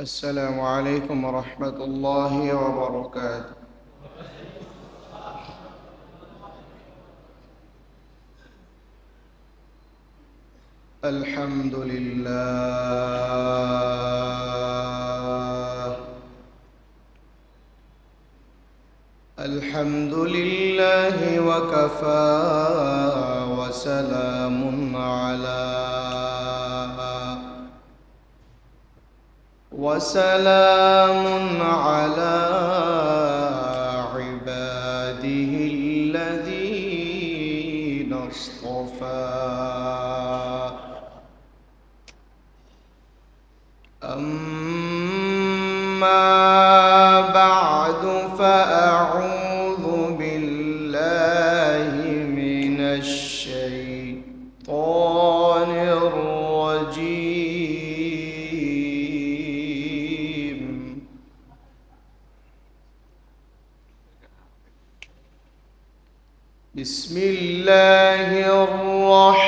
السلام عليكم ورحمة الله وبركاته. الحمد لله. الحمد لله وكفى وسلام على وسلام على عباده الذين اصطفى. أما بعد فأعوذ بسم الله الرحمن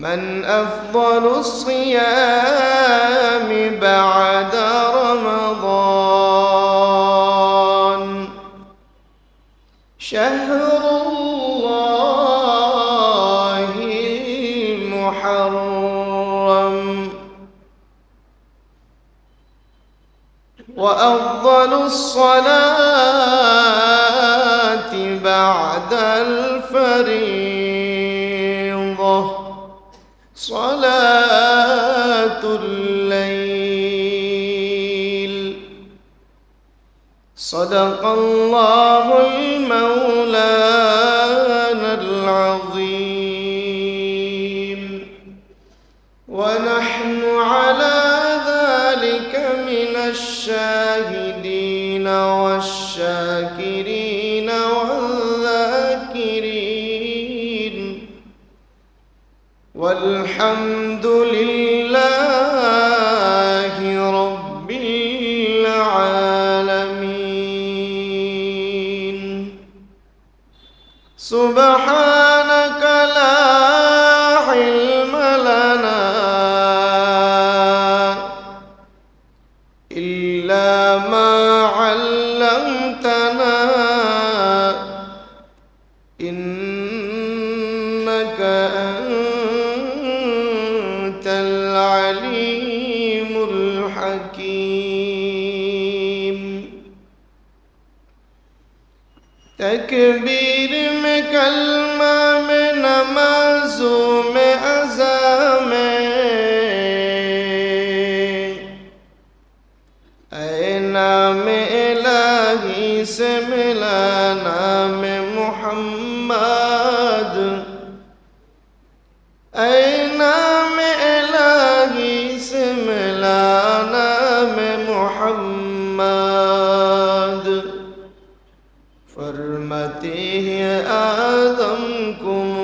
من أفضل الصيام بعد رمضان. شهر الله المحرم. وأفضل الصلاة بعد الفريضة. الليل. صدق الله المولانا العظيم. ونحن على ذلك من الشاهدين والشاكرين والذاكرين. والحمد العليم الحكيم. تکبیر میں کلمہ میں نمازوں میں ازا میں اے نام الہی سے ملا نام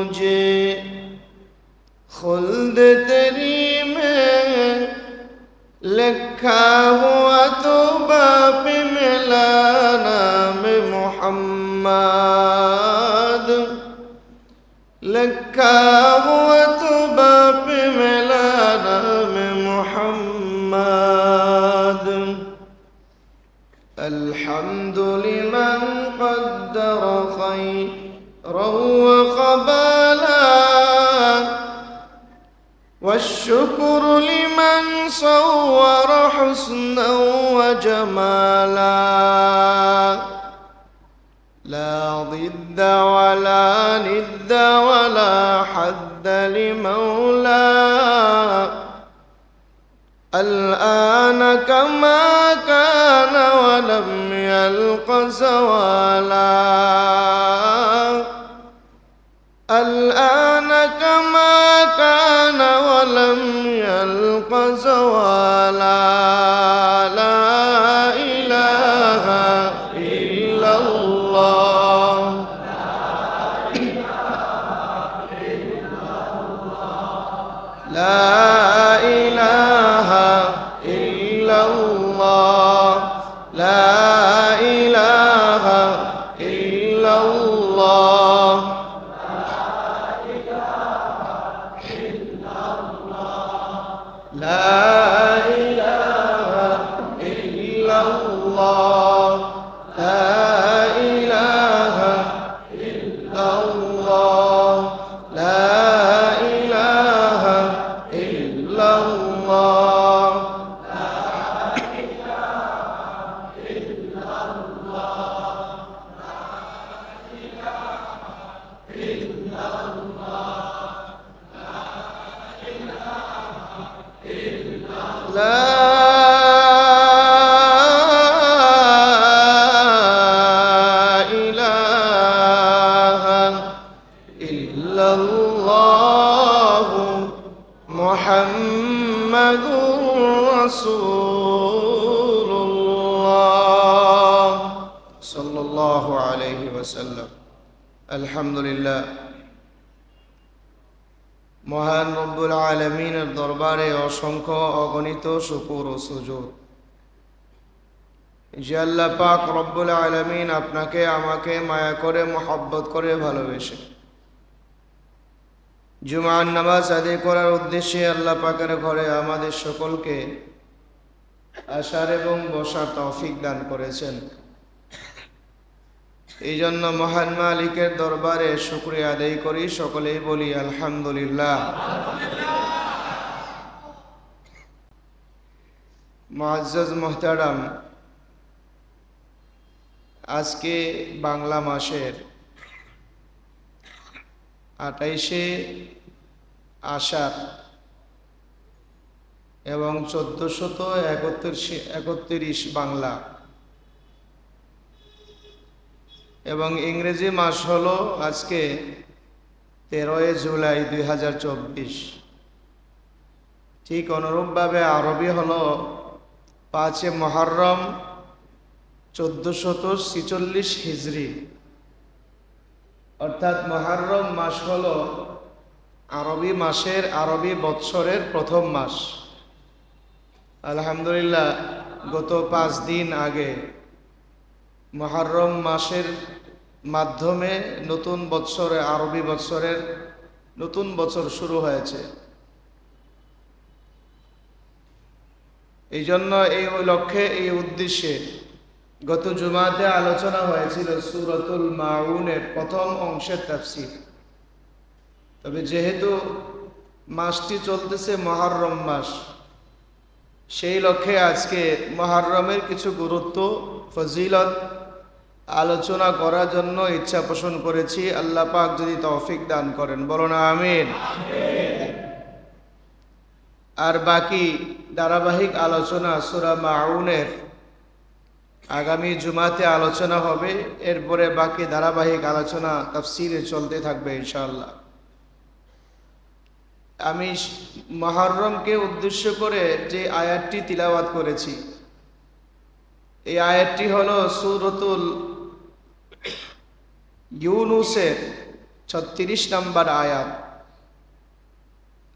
مجھے خلد تیری میں لکھا ہوا تو باپ ملا نام محمد. لکھا ہوا تو باپ ملا نام محمد. الحمد لمن قدر خيرا وقبالا والشكر لمن صور حسنا وجمالا. لا ضد ولا ند ولا حد لمولاه الآن كما كان ولم يلق زوالا. الآن لا إله إلا الله محمد رسول الله صلى الله عليه وسلم الحمد لله মহান রব্বুল আলমিনের দরবারে অসংখ্য অগণিত শুকুর ও সুযোগ যে আল্লাহ পাক রব্বুল আলমিন আপনাকে আমাকে মায়া করে মোহব্বত করে ভালোবেসে জুমান নামাজ আদায় করার উদ্দেশ্যে আল্লাহ পাকের ঘরে আমাদের সকলকে আসার এবং বসার তৌফিক দান করেছেন। এই জন্য মহান মালিকের দরবারে শুক্রিয়া আদায় করি। সকলেই বলি আলহামদুলিল্লাহ। মুআজ্জাজ মোহতারাম, আজকে বাংলা মাসের আটাইশে আষাঢ় এবং চোদ্দশত একত্রিশ একত্রিশ বাংলা। এবং ইংরেজি মাস হল আজকে তেরোই জুলাই দুই হাজার চব্বিশ। ঠিক অনুরূপভাবে আরবি হল পাঁচে মহরম, চোদ্দশত ছিচল্লিশ হিজড়ি অর্থাৎ মহরম মাস হল আরবি মাসের আরবি বৎসরের প্রথম মাস। আলহামদুলিল্লাহ, গত পাঁচ দিন আগে মহরম মাসের মাধ্যমে নতুন বৎসরে, আরবি বৎসরের নতুন বছর শুরু হয়েছে। এই জন্য এই লক্ষ্যে, এই উদ্দেশ্যে গত জুমাতে আলোচনা হয়েছিল সুরতুল মাউনের প্রথম অংশের তাফসির। তবে যেহেতু মাসটি চলতেছে মহরম মাস, সেই লক্ষ্যে আজকে মহরমের কিছু গুরুত্ব, ফজিলত আলোচনা করার জন্য ইচ্ছা পোষণ করেছি। আল্লাহ পাক যদি তৌফিক দান করেন। বলো না আমিন। আর বাকি ধারাবাহিক আলোচনা সুরা মাউনের আগামী জুমাতে আলোচনা হবে, এরপরে বাকি ধারাবাহিক আলোচনা তাফসিরে চলতে থাকবে ইনশাআল্লাহ। আমি মহরমকে উদ্দেশ্য করে যে আয়াতটি তিলাওয়াত করেছি, এই আয়াতটি হল সুরতুল ইউনুসের ছত্রিশ নম্বর আয়াত।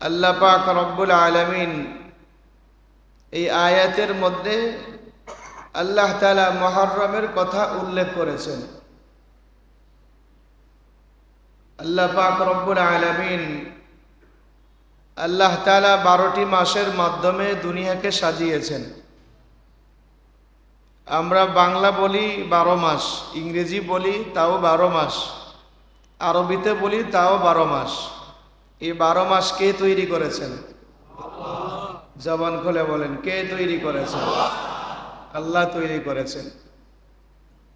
আল্লাহ পাক রব্বুল আলমিন এই আয়াতের মধ্যে আল্লাহ তালা মহরমের কথা উল্লেখ করেছেন। আল্লাহ পাক রব্বুল আলমিন আল্লাহ তালা বারোটি মাসের মাধ্যমে দুনিয়াকে সাজিয়েছেন। আমরা বাংলা বলি বারো মাস, ইংরেজি বলি তাও বারো মাস, আরবিতে বলি তাও বারো মাস। এই বারো মাস কে তৈরি করেছেন? জবান খুলে বলেন, কে তৈরি করেছেন? আল্লাহ তৈরি করেছেন।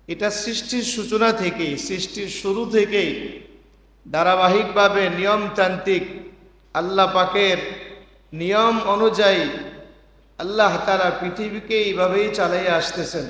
এটা সৃষ্টির সূচনা থেকেই, সৃষ্টির শুরু থেকেই ধারাবাহিকভাবে নিয়মতান্ত্রিক আল্লাহ পাকের নিয়ম অনুযায়ী আল্লাহ তারা পৃথিবীকে এইভাবেই চালিয়ে আসতেছেন।